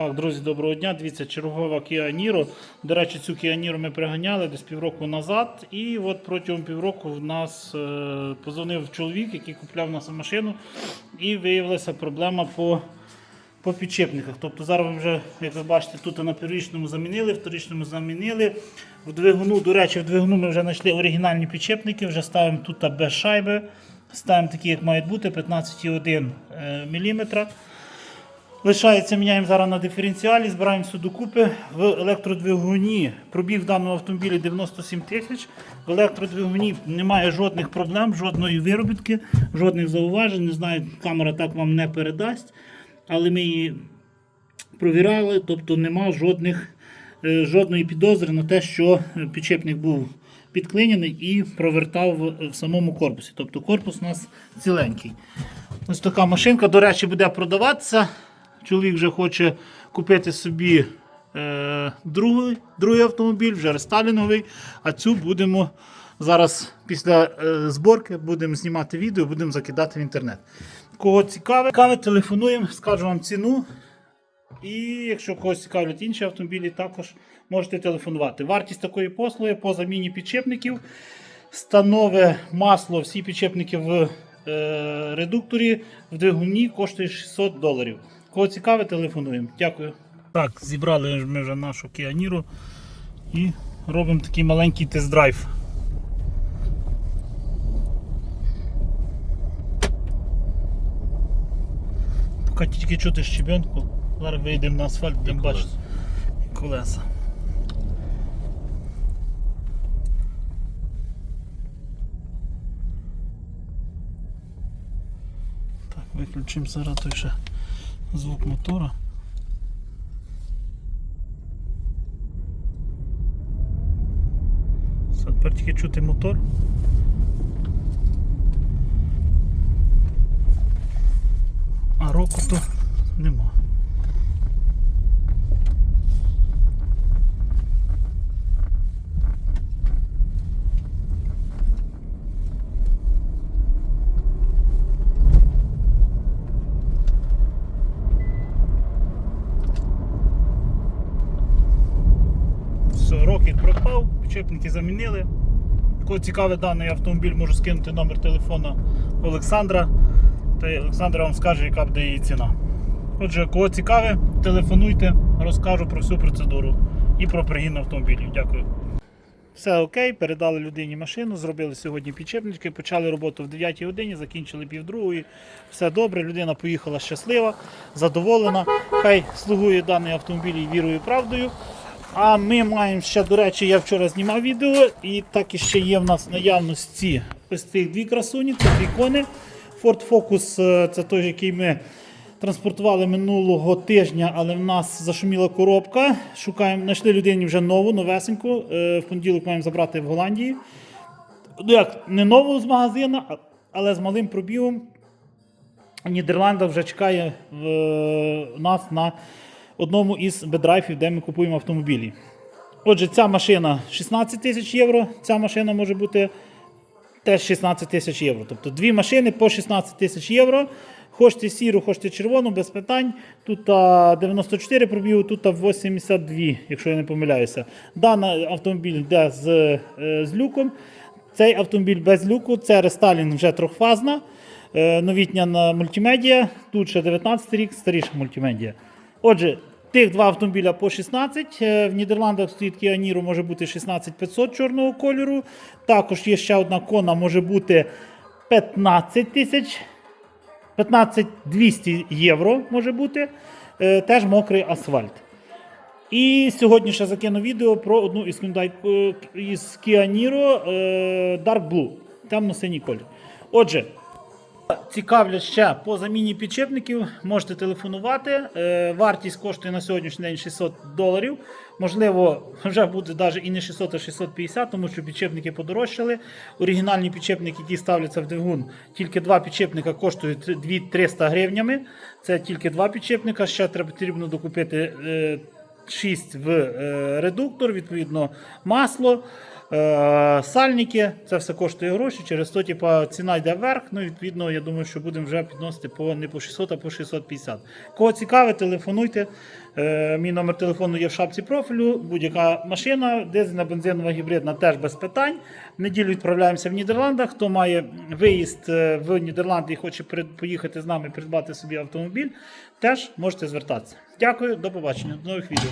Так, друзі, доброго дня. Дивіться, чергова Niro. До речі, цю Niro ми приганяли десь півроку назад. І от протягом півроку в нас е, позвонив чоловік, який купляв нас машину, і виявилася проблема по, по підчепниках. Тобто зараз ви вже, як ви бачите, тут на первічному замінили, вторічному замінили. В двигуну, до речі, в двигуну ми вже знайшли оригінальні підчепники, вже ставимо тут без шайби. Ставимо такі, як мають бути, 15,1 мм. Лишається, міняємо зараз на диференціалі, збираємо все докупи. В електродвигуні пробіг даного автомобіля 97 тисяч. В електродвигуні немає жодних проблем, жодної виробітки, жодних зауважень. Не знаю, камера так вам не передасть, але ми її провіряли, тобто нема жодних, е, жодної підозри на те, що підчепник був підклинений і провертав в- в самому корпусі. Тобто корпус у нас ціленький. Ось така машинка, до речі, буде продаватися. Чоловік вже хоче купити собі е, другий, другий автомобіль, вже рестайлінговий. А цю будемо зараз після е, зборки будемо знімати відео, будемо закидати в інтернет. Кого цікаве, цікаве, телефонуємо, скажу вам ціну. І якщо когось цікавлять інші автомобілі, також можете телефонувати. Вартість такої послуги по заміні підчепників станове масло, всі підчепники в е, редукторі в двигуні коштує 600 доларів. Кого цікаве, телефонуємо. Дякую. Так, зібрали ми вже нашу Niro і робимо такий маленький тест-драйв. Поки тільки чути щебенку, зараз вийдемо на асфальт, будемо бачити колеса. Так, виключимо зараз той ще звук мотора. Все, тепер тільки чути мотор. А року то нема. Все, рокет пропав, замінили. Кого цікавий даний автомобіль, можу скинути номер телефона Олександра. Та Олександр вам скаже, яка буде її ціна. Отже, кого цікаве, телефонуйте, розкажу про всю процедуру і про пригін автомобілів. Дякую. Все окей, передали людині машину, зробили сьогодні підчепнички, почали роботу в 9 годині, закінчили півдругої. Все добре, людина поїхала щаслива, задоволена. Хай слугує даний автомобіль вірою і правдою. А ми маємо ще, до речі, я вчора знімав відео, і так і ще є в нас наявності ось цих дві красуні, це дві кони. Ford Focus е, це той, який ми транспортували минулого тижня, але в нас зашуміла коробка. Шукаємо, знайшли людині вже нову, новесеньку. Е, В понеділок маємо забрати в Голландії. Ну як, не нову з магазину, але з малим пробігом. Нідерланда вже чекає в нас на одному із бедрайфів, де ми купуємо автомобілі. Отже, ця машина 16 тисяч євро, ця машина може бути теж 16 тисяч євро. Тобто дві машини по 16 тисяч євро. Хочете сіру, хочете червону, без питань. Тут 94 пробігу, тут 82, якщо я не помиляюся. Даний автомобіль йде з, е, з люком. Цей автомобіль без люку, це рестайлінг вже трьохфазна. Е, новітня мультимедіа. Тут ще 19 рік, старіша мультимедіа. Отже, тих два автомобіля по 16. Е, В Нідерландах стоїть Kia Niro, може бути 16500 чорного кольору. Також є ще одна кона, може бути 15 тисяч. 15 200 євро може бути. Е, Теж мокрий асфальт. І сьогодні ще закину відео про одну із Hyundai е, із Kia Niro Dark Blue. Темно-синій колір. Отже, цікавлять ще по заміні підшипників, можете телефонувати. Е, Вартість коштує на сьогоднішній день 600 доларів. Можливо, вже буде навіть і не 600, а 650, тому що підшипники подорожчали. Оригінальні підшипники, які ставляться в двигун, тільки два підшипника коштують 2-300 гривнями. Це тільки два підшипника. Ще треба потрібно докупити. Е, 6 в е, редуктор, відповідно, масло, е, сальники. Це все коштує гроші. Через то, типа, ціна йде вверх. Ну, відповідно, я думаю, що будемо вже підносити по не по 600, а по 650. Кого цікавить, телефонуйте. Е, Мій номер телефону є в шапці профілю. Будь-яка машина, дизельна, бензинова, гібридна теж без питань. В неділю відправляємося в Нідерландах. Хто має виїзд в Нідерланди і хоче поїхати з нами придбати собі автомобіль, теж можете звертатися. Дякую, до побачення, до нових відео.